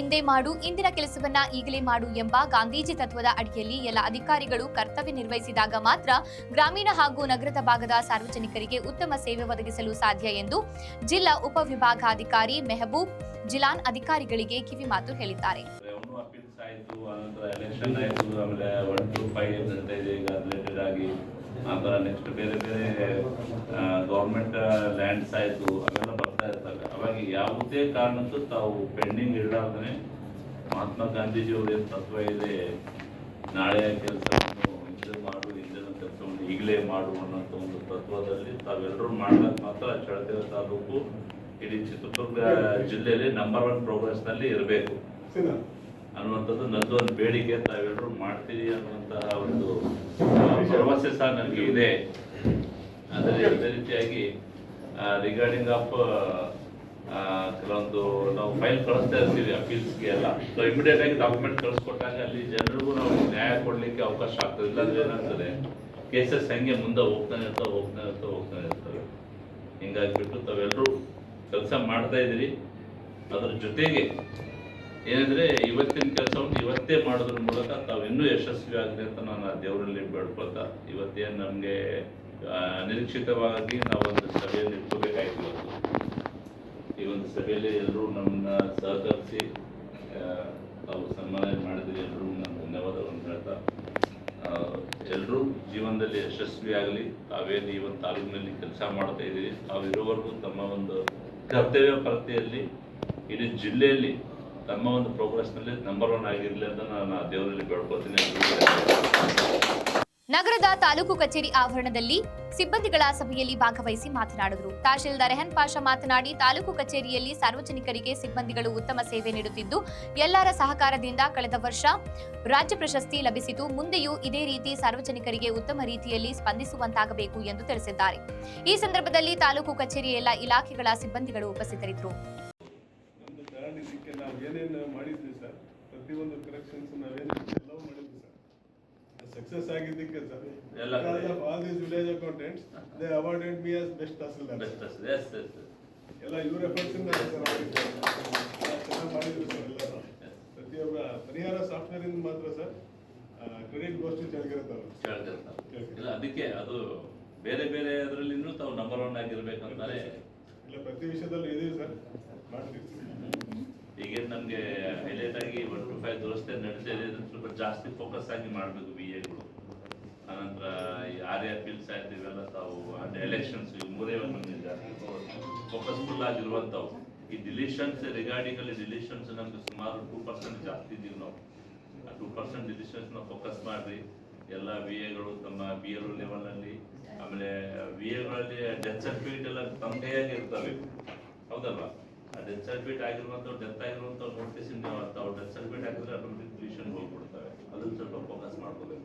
ಎಂದೇ ಮಾಡು, ಇಂದಿನ ಕೆಲಸವನ್ನ ಈಗಲೇ ಮಾಡು ಎಂಬ ಗಾಂಧೀಜಿ ತತ್ವದ ಅಡಿಯಲ್ಲಿ ಎಲ್ಲ ಅಧಿಕಾರಿಗಳು ಕರ್ತವ್ಯ ನಿರ್ವಹಿಸಿದಾಗ ಮಾತ್ರ ಗ್ರಾಮೀಣ ಹಾಗೂ ನಗರದ ಭಾಗದ ಸಾರ್ವಜನಿಕರಿಗೆ ಉತ್ತಮ ಸೇವೆ ಒದಗಿಸಲು ಸಾಧ್ಯ ಎಂದು ಜಿಲ್ಲಾ ಉಪವಿಭಾಗಾಧಿಕಾರಿ ಮೆಹಬೂಬ್ ಜಿಲಾನ್ ಅಧಿಕಾರಿಗಳಿಗೆ ಕಿವಿಮಾತು ಹೇಳಿದ್ದಾರೆ. ರೆವೆನ್ಯೂ ಲ್ಯಾಂಡ್ಸ್ ಆಯಿತು ಯಾವುದೇ ಕಾರಣಕ್ಕೂ ತಾವು ಪೆಂಡಿಂಗ್ ಇಡಲಾರ್ದೇ ಮಹಾತ್ಮ ಗಾಂಧೀಜಿಯವ್ರ ಏನು ತತ್ವ ಇದೆ ನಾಳೆ ಕೆಲಸವನ್ನು ಹಿಂದೆ ಮಾಡು ಹಿಂದಿನ ಕೆಲಸವನ್ನು ಈಗಲೇ ಮಾಡು ಅನ್ನೋಂಥ ಒಂದು ತತ್ವದಲ್ಲಿ ತಾವೆಲ್ಲರೂ ಮಾಡಿದಾಗ ಮಾತ್ರ ಚಳಕೆರೆ ತಾಲೂಕು ಇಡೀ ಚಿತ್ರದುರ್ಗ ಜಿಲ್ಲೆಯಲ್ಲಿ ನಂಬರ್ ಒನ್ ಪ್ರೋಗ್ರೆಸ್ನಲ್ಲಿ ಇರಬೇಕು. ಅನ್ನುವಂಥದ್ದು ನಂದು ಒಂದು ಬೇಡಿಕೆ ತಾವೆಲ್ಲರೂ ಮಾಡ್ತೀವಿ ಅನ್ನುವಂತಹ ಒಂದು ಸಮಸ್ಯೆ ಭರವಸೆ ಸಹ ನನಗೆ ಇದೆ. ಅದೇ ಅದೇ ರೀತಿಯಾಗಿ ರಿಗಾರ್ಡಿಂಗ್ ಆಫ್ ಕೆಲವೊಂದು ನಾವು ಫೈಲ್ ಕಳಿಸ್ತಾ ಇರ್ತೀವಿ ಅಪೀಲ್ಸ್ಗೆ ಎಲ್ಲ. ಸೊ ಇಮಿಡಿಯೇಟ್ ಆಗಿ ಡಾಕ್ಯುಮೆಂಟ್ ಕಳಿಸ್ಕೊಟ್ಟಾಗ ಅಲ್ಲಿ ಜನರಿಗೂ ನಾವು ನ್ಯಾಯ ಕೊಡಲಿಕ್ಕೆ ಅವಕಾಶ ಆಗ್ತದೆ. ಇಲ್ಲಾಂದ್ರೆ ಏನಾಗ್ತದೆ? ಕೇಸಸ್ ಹಂಗೆ ಮುಂದೆ ಹೋಗ್ತಾನೆ ಇರ್ತಾವೆ ಹೋಗ್ತಾನೆ ಇರ್ತಾವೆ, ಹೋಗ್ತಾನೆ ಇರ್ತವೆ. ಹಿಂಗಾಗಿಬಿಟ್ಟು ತಾವೆಲ್ಲರೂ ಕೆಲಸ ಮಾಡ್ತಾ ಇದ್ದೀರಿ. ಅದ್ರ ಜೊತೆಗೆ ಏನಂದ್ರೆ ಇವತ್ತಿನ ಕೆಲಸವನ್ನು ಇವತ್ತೇ ಮಾಡೋದ್ರ ಮೂಲಕ ತಾವು ಯಶಸ್ವಿ ಆಗಲಿ ಅಂತ ನಾನು ಆ ದೇವರಲ್ಲಿ ಬೇಡ್ಕೊಳ್ತಾ ಇವತ್ತೇನು ನಮಗೆ ಅನಿರೀಕ್ಷಿತವಾಗಿ ನಾವೊಂದು ಸಭೆಯಲ್ಲಿ ಇಟ್ಕೋಬೇಕಾಯ್ತು ಇವತ್ತು. ಈ ಒಂದು ಸಭೆಯಲ್ಲಿ ಎಲ್ಲರೂ ನಮ್ಮನ್ನ ಸಹಕರಿಸಿ ಅವರು ಸನ್ಮಾನ ಮಾಡಿದ್ರೆ ಎಲ್ಲರೂ ನಾನು ಧನ್ಯವಾದಗಳನ್ನು ಹೇಳ್ತಾ ಎಲ್ಲರೂ ಜೀವನದಲ್ಲಿ ಯಶಸ್ವಿ ಆಗಲಿ ತಾವೇನು ಈ ಒಂದು ತಾಲೂಕಿನಲ್ಲಿ ಕೆಲಸ ಮಾಡ್ತಾ ಇದ್ದೀರಿ. ತಾವಿರೋವರೆಗೂ ತಮ್ಮ ಒಂದು ಕರ್ತವ್ಯ ಪ್ರತಿಯಲ್ಲಿ, ಇಡೀ ಜಿಲ್ಲೆಯಲ್ಲಿ ತಮ್ಮ ಒಂದು ಪ್ರೋಗ್ರೆಸ್ನಲ್ಲಿ ನಂಬರ್ ಒನ್ ಆಗಿರಲಿ ಅಂತ ನಾನು ಆ ದೇವರಲ್ಲಿ ಬೇಡ್ಕೊತೀನಿ ನಗರದ ತಾಲೂಕು ಕಚೇರಿ ಆವರಣದಲ್ಲಿ ಸಿಬ್ಬಂದಿಗಳ ಸಭೆಯಲ್ಲಿ ಭಾಗವಹಿಸಿ ಮಾತನಾಡಿದರು. ತಹಶೀಲ್ದಾರ್ ರೆಹನ್ ಪಾಷಾ ಮಾತನಾಡಿ, ತಾಲೂಕು ಕಚೇರಿಯಲ್ಲಿ ಸಾರ್ವಜನಿಕರಿಗೆ ಸಿಬ್ಬಂದಿಗಳು ಉತ್ತಮ ಸೇವೆ ನೀಡುತ್ತಿದ್ದು, ಎಲ್ಲರ ಸಹಕಾರದಿಂದ ಕಳೆದ ವರ್ಷ ರಾಜ್ಯ ಪ್ರಶಸ್ತಿ ಲಭಿಸಿತು. ಮುಂದೆಯೂ ಇದೇ ರೀತಿ ಸಾರ್ವಜನಿಕರಿಗೆ ಉತ್ತಮ ರೀತಿಯಲ್ಲಿ ಸ್ಪಂದಿಸುವಂತಾಗಬೇಕು ಎಂದು ತಿಳಿಸಿದ್ದಾರೆ. ಈ ಸಂದರ್ಭದಲ್ಲಿ ತಾಲೂಕು ಕಚೇರಿ ಎಲ್ಲ ಇಲಾಖೆಗಳ ಸಿಬ್ಬಂದಿಗಳು ಉಪಸ್ಥಿತರಿದ್ದರು. ಸಕ್ಸಸ್ ಆಗಿದ್ದಕ್ಕೆ ಸರ್ ಎಲ್ಲ these village accountants they awarded me as best tahsildar best S S ಎಲ್ಲ ಇವ್ರ ಎಫರ್ಟ್ಸ್ ಇಂದ ಸರ್ ಆಗಿದ್ದು. ಚೆನ್ನಾಗಿ ಮಾಡಿದ್ರು ಸರ್ ಎಲ್ಲರೂ ಪ್ರತಿಯೊಬ್ಬ ಪರಿಹಾರ ಸಾಫ್ಟ್ವೇರ್ ಇಂದ ಮಾತ್ರ ಸರ್ ಕ್ರೆಡಿಟ್ ಗೋಷ್ಠಿ ಚೆನ್ನಾಗಿರುತ್ತೆ ಇಲ್ಲ ಅದಕ್ಕೆ ಅದು ಬೇರೆ ಬೇರೆ ಅದರಲ್ಲಿನೂ ತಾವು ನಂಬರ್ ಒನ್ ಆಗಿರ್ಬೇಕಂತಾನೆ ಇಲ್ಲ ಪ್ರತಿ ವಿಷಯದಲ್ಲೂ ಇದೀವಿ ಸರ್ ಮಾಡ್ತೀವಿ ಈಗೇನು ನಮಗೆ ಒನ್ ದುರಸ್ತಿ ನಡೀತಾ ಇದೆ ಸ್ವಲ್ಪ ಜಾಸ್ತಿ ಫೋಕಸ್ ಆಗಿ ಮಾಡಬೇಕು ಬಿ ಎಗಳು ಆನಂತರ ಈ ಆರ್ ಎ ಅಪೀಲ್ಸ್ ಆಯ್ತು, ಇವೆಲ್ಲ ತಾವು ಅಂದ್ರೆ ಎಲೆಕ್ಷನ್ಸ್ ಮೂರೇ ಒಂದು ಜಾಸ್ತಿ ಫೋಕಸ್ಫುಲ್ ಆಗಿರುವಂಥವು. ಈ ಡಿಲಿಷನ್ಸ್ ರಿಗಾರ್ಡಿಂಗ್ ಅಲ್ಲಿ ಡಿಲಿಷನ್ಸ್ ನಮ್ಗೆ ಸುಮಾರು ಟೂ ಪರ್ಸೆಂಟ್ ಜಾಸ್ತಿ ಇದೀವಿ ನಾವು. ಆ ಟೂ ಪರ್ಸೆಂಟ್ ಡಿಲಿಷನ್ಸ್ ಫೋಕಸ್ ಮಾಡ್ರಿ. ಎಲ್ಲ ವಿ ಎಗಳು ತಮ್ಮ ಬಿ ಎಲ್ ಲೆವೆಲಲ್ಲಿ ಆಮೇಲೆ ವಿ ಎಗಳಲ್ಲಿ ಡೆತ್ ಸರ್ಟಿಫಿಕೇಟ್ ಎಲ್ಲ ತಮ್ಮದೇ ಆಗಿರ್ತವೆ. ಹೌದಲ್ವಾ? ಡೆತ್ ಸರ್ಟಿಫಿಕೇಟ್ ಆಗಿರುವಂಥವು ಡೆತ್ ಆಗಿರುವಂಥವು ನೋಟಿಸ್ ಅವ್ರು ಡೆತ್ ಸರ್ಟಿಫಿಕೇಟ್ ಹಾಕಿದ್ರೆ ಆಟೋಮೆಟಿಕ್ ಡಿಲಿಷನ್ ಹೋಗ್ಬಿಡ್ತಾರೆ ಅದನ್ನ ಸ್ವಲ್ಪ ಫೋಕಸ್ ಮಾಡ್ಕೋಬೇಕು.